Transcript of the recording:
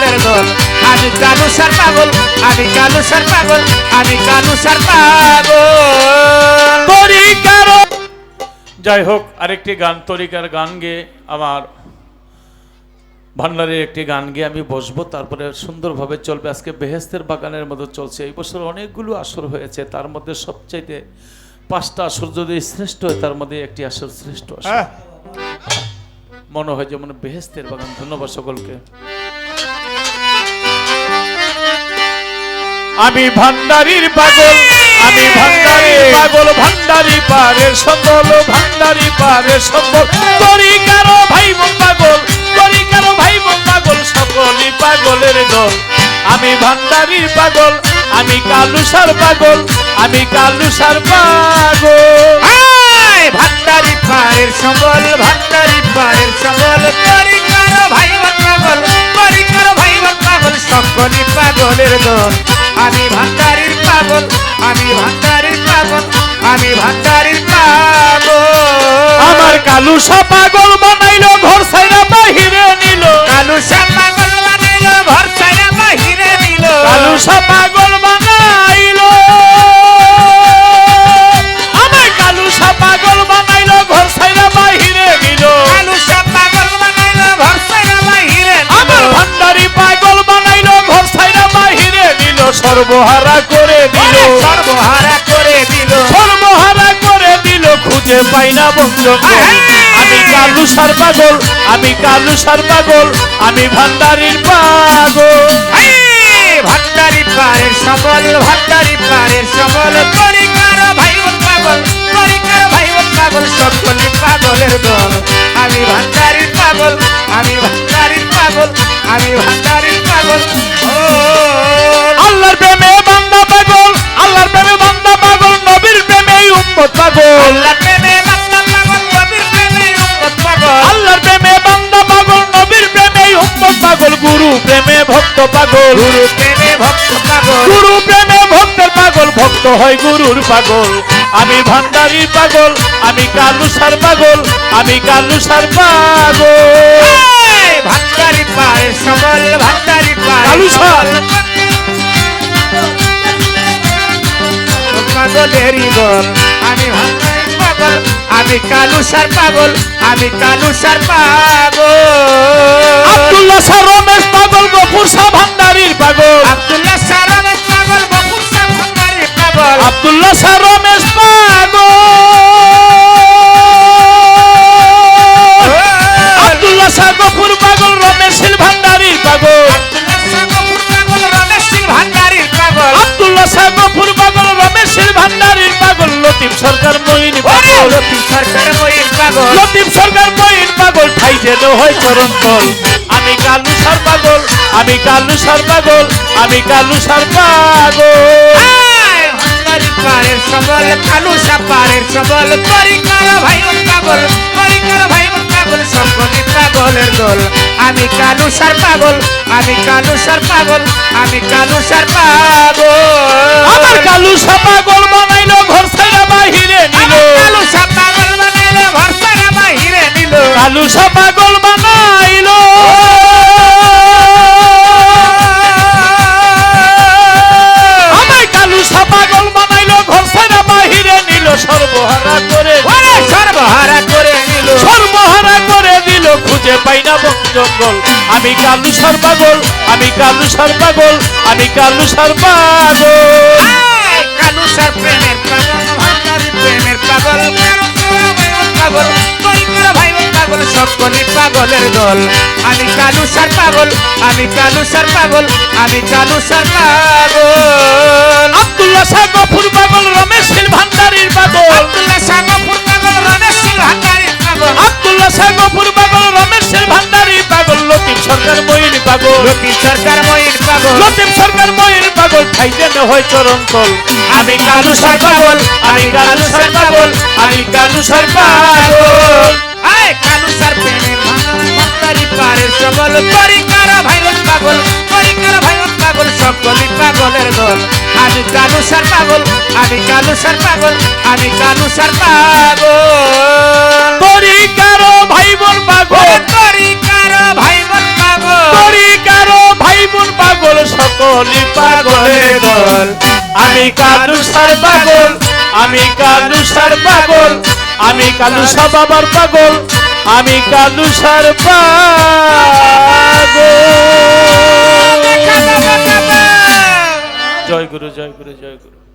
পাগলের দল। আমি কালু সার পাগল আমি কালু সার পাগল আমি কালু সার পাগল যাই হোক আরেকটি গান তরিকার গান গেয়ে আমার। ভান্ডারের একটি গান গেয়ে আমি বসবো তারপরে সুন্দরভাবে চলবে। আজকে বেহেস্তের বাগানের মতো চলছে। এই বছর অনেকগুলো আসর হয়েছে তার মধ্যে সবচাইতে পাঁচটা আসর যদি শ্রেষ্ঠ হয় তার মধ্যে একটি আসর শ্রেষ্ঠ আসর। হ্যাঁ। মনে হয় যেমন বেহেস্তের বাগান। ধন্যবাদ সকলকে। আমি ভান্ডারির পাগল আমি ভান্ডারির পাগল ভান্ডারি পারের সকল ভান্ডারি পারের সকল। তরি কারও ভাই বোন পাগল তরি কারও ভাই বোন পাগল সকলই পাগলের দল। আমি ভান্ডারির পাগল আমি কালুসার পাগল আমি কালুসার পাগল। ভান্ডারি পায়ের সম্বল ভান্ডারি পায়ের সম্বল পরিকার ভাই বোন পাগল পরিকার ভাই বোন পাগল সকলি পাগলের দল। আমি ভান্ডারির পাগল আমি ভান্ডারির পাগল আমি ভান্ডারির পাগল। আমার কালু পাগল সর্বহারা করে দিল। সর্বহারা করে দিল। সর্বহারা করে দিল খুঁজে পাই না বন্ধু। আমি কালুসার পাগল আমি কালুসার পাগল আমি ভান্ডারির পাগল। ভান্ডারি পায়ের সবল ভান্ডারি পায়ের সবল পরিকার ভাই বোন পাগল পরিকার ভাই বোন পাগল সকলি পাগলের দল। আমি ভান্ডারির পাগল আমি ভান্ডারির পাগল আমি ভান্ডারির পাগল। ভক্ত পাগল। গুরু প্রেমে ভক্ত পাগল। গুরু প্রেমে ভক্তের পাগল ভক্ত হয় গুরুর পাগল। আমি ভান্ডারির পাগল আমি কালুসার পাগল আমি কালুসার পাগল। এই ভান্ডারি পায়ের সবল ভান্ডারি পায়ের কালু সার। সবল পাগলেরই ভান্ডারি পাগল আমি কালু সার পাগল আমি কালু সার পাগল। আব্দুল্লাহ স্যার রমেশ পাগল গফুর শাহ ভান্ডারির পাগল। আব্দুল্লাহ সাহ ভান্ডারি পাগল আব্দুল্লাহ স্যার রমেশ পাগল। আব্দুল্লাহ পাগল রমেশ ভান্ডারির পাগল। আব্দুল্লাহ গফুর পাগল রমেশ সিং ভান্ডারির পাগল। আব্দুল্লাহ গফুর পাগল রমেশ শীল ভান্ডারির পাগল। লতিফ সরকার পাগল লতিফ সরকার ময়ূর পাগল। লতিফ সরকার মঈন পাগল ঠাই যেন হয় চরণ তল আমি কালু সার পাগল আমি কালু সার পাগল আমি কালু সার পাগল। পাড়ের সবল কালু সাপাড়ের সবল পরিকার ভাই পাগল পরিকার ভাই পাগল সকলে পাগলের দল। আমি কালু সার পাগল আমি কালু সার পাগল আমি কালু সার পাগল। আমার কালু সা পাগল বানাইলো ঘর বাহিরে নিল। আমার কালু পাগল বানাইলে ভরসারা বাহিরে নিল। কালু পাগল বানাইলো। আমায় কালু পাগল বানাইলো ঘর ছাইরা বাহিরে নিল। সর্বহারা করে সর্বহারা করে নিল। সর্বহারা করে দিল খুঁজে পাই না বন জঙ্গল। আমি কালু সার পাগল আমি কালু সার পাগল আমি কালু সার পাগল কালু সার প্রেমের পাগল পাগল পরিকার ভাই পাগল সকলে পাগলের দল। আমি কালু সার পাগল আমি কালু সার পাগল আমি কালু সার পাগল। আব্দুল্লাহ শাহ গফুর পাগল রমেশ শীল ভান্ডারির পাগল। আব্দুল্লাহ সাগপুর পাগল রমেশ সিং ভান্ডারির পাগল। আব্দুল্লাহ শাহ গফুর পাগল রমেশ শীল ভান্ডারির পাগল। লতিফ সরকার মঈন পাগল। লতি সরকার ময়ূর পাগল। লতিফ ঠাই যেন হয় চরণ তল। আমি কালু সার পাগল, আমি কালু সার আমি কালু সার পাগল। আয়, কালু সার প্রেমের ভান্ডারি পারের সবল পরিকার ভাই বোন পাগল, পরিকার ভাই বোন পাগল সকলে পাগলের দল। আমি কালু সার পাগল, আমি কালু সার পাগল, আমি কালু সার পাগলের দল। আমি কালু সার পাগল আমি কালু সার পাগল আমি কালু সব আবার পাগল আমি কালু সার পাগল। জয় গুরু জয় গুরু জয় গুরু।